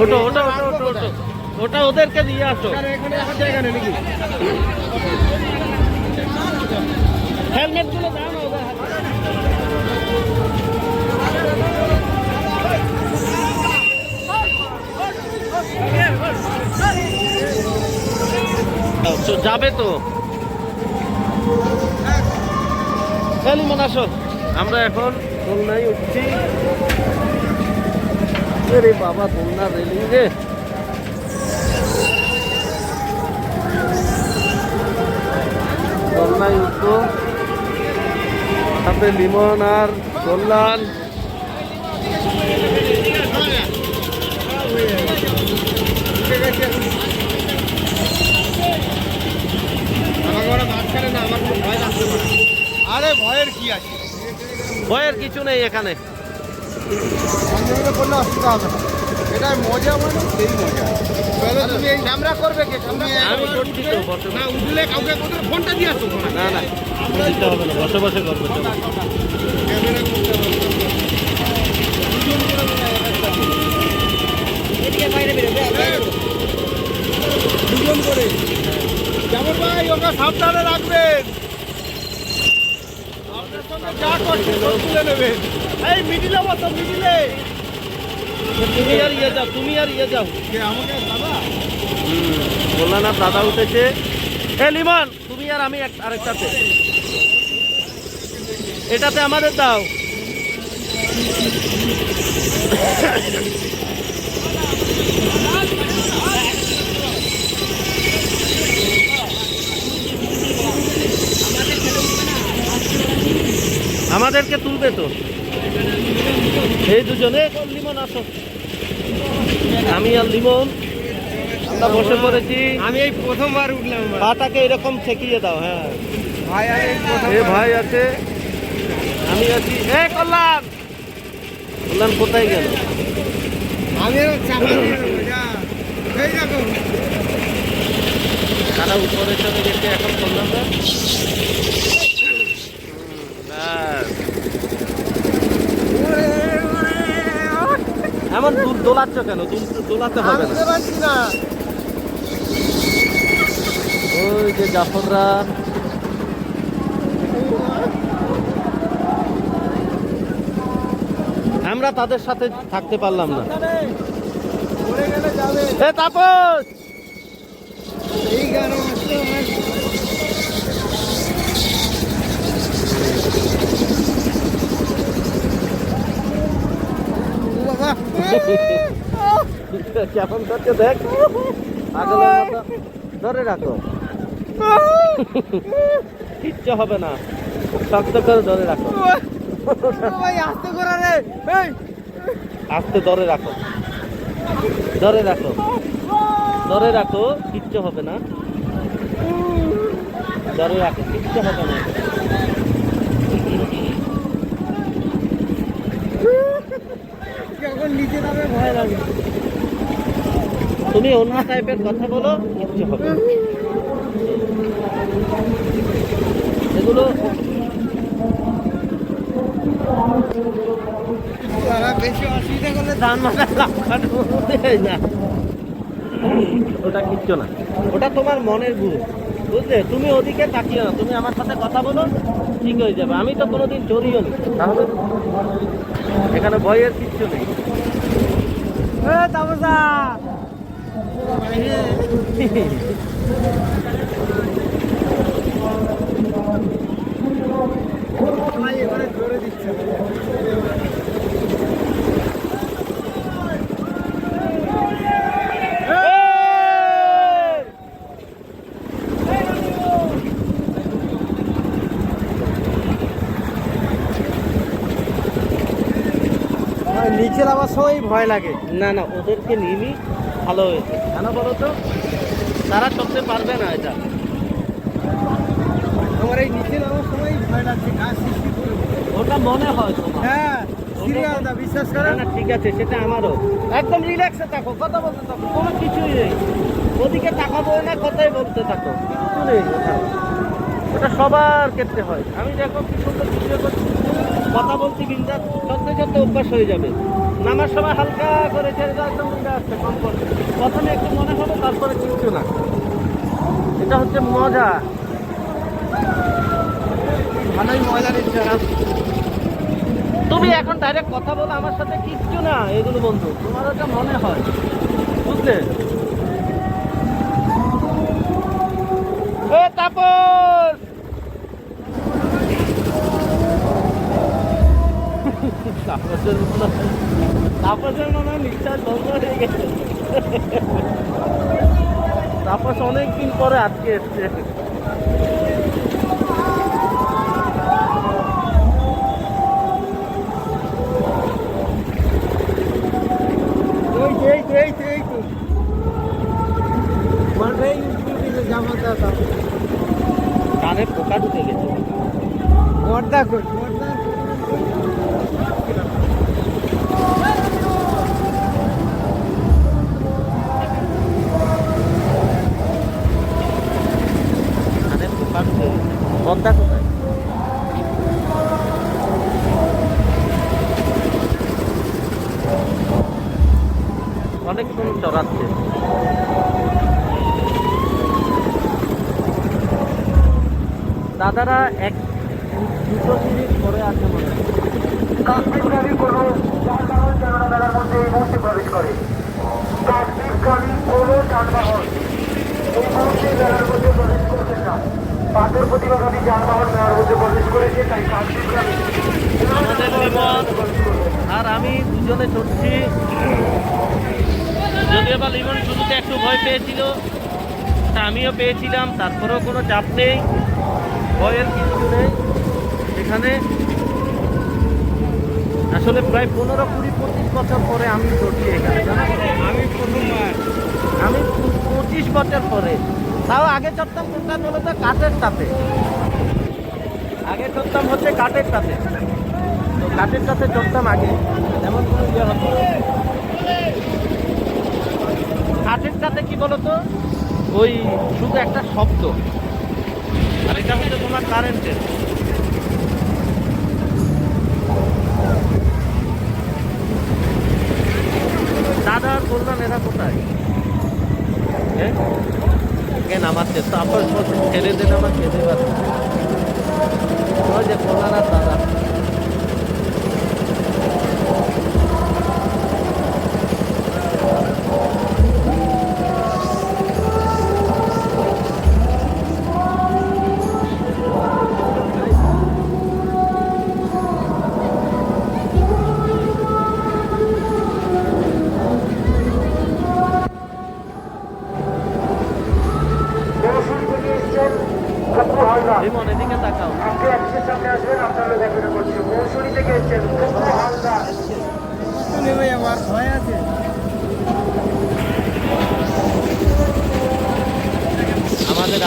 ওটা ওটা ওটা ওটা ওটা ওটা ওদেরকে দিয়ে আসো। যাবে তো। আমরা এখন খুলনায় উঠছি। রে বাবা খুলনা রেলিং রে। খুলনায় উঠবো সামনে লিমন আর কল্যাণ। আরে ভয়ের কি আছে? ভয়ের কিছু নেই এখানে। করলে অসুবিধা হবে না। এটা মজা মানে সেই মজা। তুমি এই ক্যামেরা করবে কে? আমি করছি তো না উঠলে কাউকে কোথাও ফোনটা দিয়ে আসো না না। দিতে হবে না বসে বসে করবে ক্যামেরা করতে হবে। এই মিডিলে বসো মিডিলে। তুমি আর ইয়ে যাও তুমি আর ইয়ে যাও। আমাকে? দাদা? কল্যাণ আর দাদা উঠেছে। এ লিমন তুমি আর আমি আরেকটাতে। এটাতে আমাদের দাও। আমাদেরকে তুলবে তো। এই দুজনে লিমন আসো। আমি আর লিমন আমরা বসে পড়েছি। আমি এই প্রথমবার উঠলাম পাটাকে এরকম ঠেকিয়ে দাও হ্যাঁ। ভাই এ ভাই আছে আমি আছি। এ কল্যাণ! কল্যাণ কোথায় গেল? আমি তারা উপরে চলে গেছে এখন কল্যাণ দা। ব্যাস। দূর দোলাচ্ছ কেন? দূর দোলাতে হবে না। ওই যে জাফররা। আমরা তাদের সাথে থাকতে পারলাম না। এ তাপস! এই গান আসতে আমার ও বাবা কেমন করছে দেখ? ধরে রাখো। কিচ্ছু হবে না। শক্ত করে ধরে রাখো। আস্তে করে রে। আস্তে ধরে রাখো। ধরে রাখো। ধরে রাখো কিচ্ছু হবে না। ধরে রাখো কিচ্ছু হবে না। নিচে নামে ভয় লাগে। তুমি অন্য টাইপের কথা বলো কিচ্ছু হবে এগুলো তারা বেশি অসুবিধা করলে ধান মাথা লাভ না। ওটা কিচ্ছু না। ওটা তোমার মনের গুণ বুঝলে? তুমি ওদিকে তাকিও না। তুমি আমার সাথে কথা বলো ঠিক হয়ে যাবে। আমি তো কোনোদিন চড়িও নি। তাহলে এখানে ভয়ের কিচ্ছু নেই। জোরে দিচ্ছে নিচে নামার সময় ভয় লাগে। না না ওদেরকে নিবি ভালো হয়েছে। কেন বলো তো? তারা চলতে পারবে না এটা। আমার এই নিচে নামার সময় ভয় লাগছে ঘাস সৃষ্টি করবে? ওটা মনে হয় তোমার। হ্যাঁ দা বিশ্বাস না করেন না ঠিক আছে সেটা আমারও। একদম রিল্যাক্সে থাকো কথা বলতে থাকো কোনো কিছুই নেই। ওদিকে তাকাবো না কথাই বলতে থাকো কিছু নেই ওটা। সবার ক্ষেত্রে হয়। আমি দেখো কি সুন্দর কথা সত্যি সত্যি অভ্যাস হয়ে যাবে। নামার সময় হালকা করে ছেড়ে দাও একদম আসছে, কম করে। প্রথমে একটু মনে হবে, তারপরে কিচ্ছু না। এটা হচ্ছে মজা। ভালোই নিচ্ছে না তুমি এখন ডাইরেক্ট কথা বলো, আমার সাথে কিচ্ছু না, এগুলো বন্ধু। তোমার ওটা মনে হয়। বুঝলে? তাপস! তাপসের তাপসের মনে হয় নিঃশ্বাস বন্ধ হয়ে গেছে। তাপস অনেকদিন পরে আজকে এসছে। এই তো, এই তো, এই তো, এই তো। মাঠেই স্কুটিতে জামা দাদা কানে পোকা ঢুকে গেছে। পর্দা কর পর্দা পদ্মা কোথায়? চড়াচ্ছে। দাদারা এক দুটো মিনিট পরে আছে মনে মুহূর্তে প্রবেশ করে। প্রবেশ পাথর প্রতিবাদী যানবাহন মেলার মধ্যে প্রবেশ করেছে তাই আমাদের আর আমি দুজনে চড়ছি। যদিও বা লিমন শুরুতে একটু ভয় পেয়েছিল তা আমিও পেয়েছিলাম তারপরেও কোনো চাপ নেই। ভয়ের কিছু নেই এখানে। আসলে প্রায় পনেরো কুড়ি পঁচিশ বছর পরে আমি চড়ছি এখানে আমি প্রথমবার। আমি পঁচিশ বছর পরে। তাও আগে চড়তাম কোনটা তো কাঠের তাতে। আগে চড়তাম হচ্ছে কাঠের তাতে। তো কাঠের তাতে চড়তাম আগে এমন কোনো ইয়ে হতো কাঠের তাতে কি বলতো? ওই শুধু একটা শব্দ। আর এটা হচ্ছে তোমার কারেন্টের দাদা আর বললাম এরা কোথায় হ্যাঁ কে বলছে ছেড়ে দেন আমার খেতে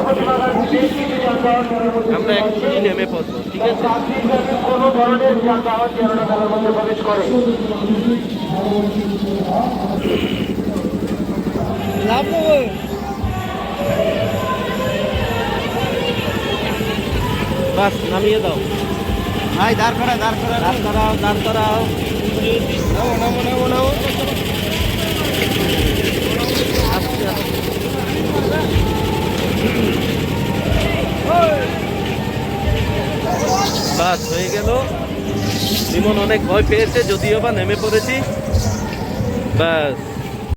প্রতিবাদী বেশ কিছু যানবাহন মেলার মধ্যে আমরা এক্ষুনি নেমে পড়ব ঠিক আছে? কোনো ধরনের যানবাহন মধ্যে প্রবেশ করে লাভ নেব বাস নামিয়ে দাও। ভাই দাঁড় করা দাঁড় করা দাঁড় করাও দাঁড় করাও। নামো আস্তে আস্তে। বাস হয়ে গেল। বিমন অনেক ভয় পেয়েছে যদিও বা নেমে পড়েছি। ব্যাস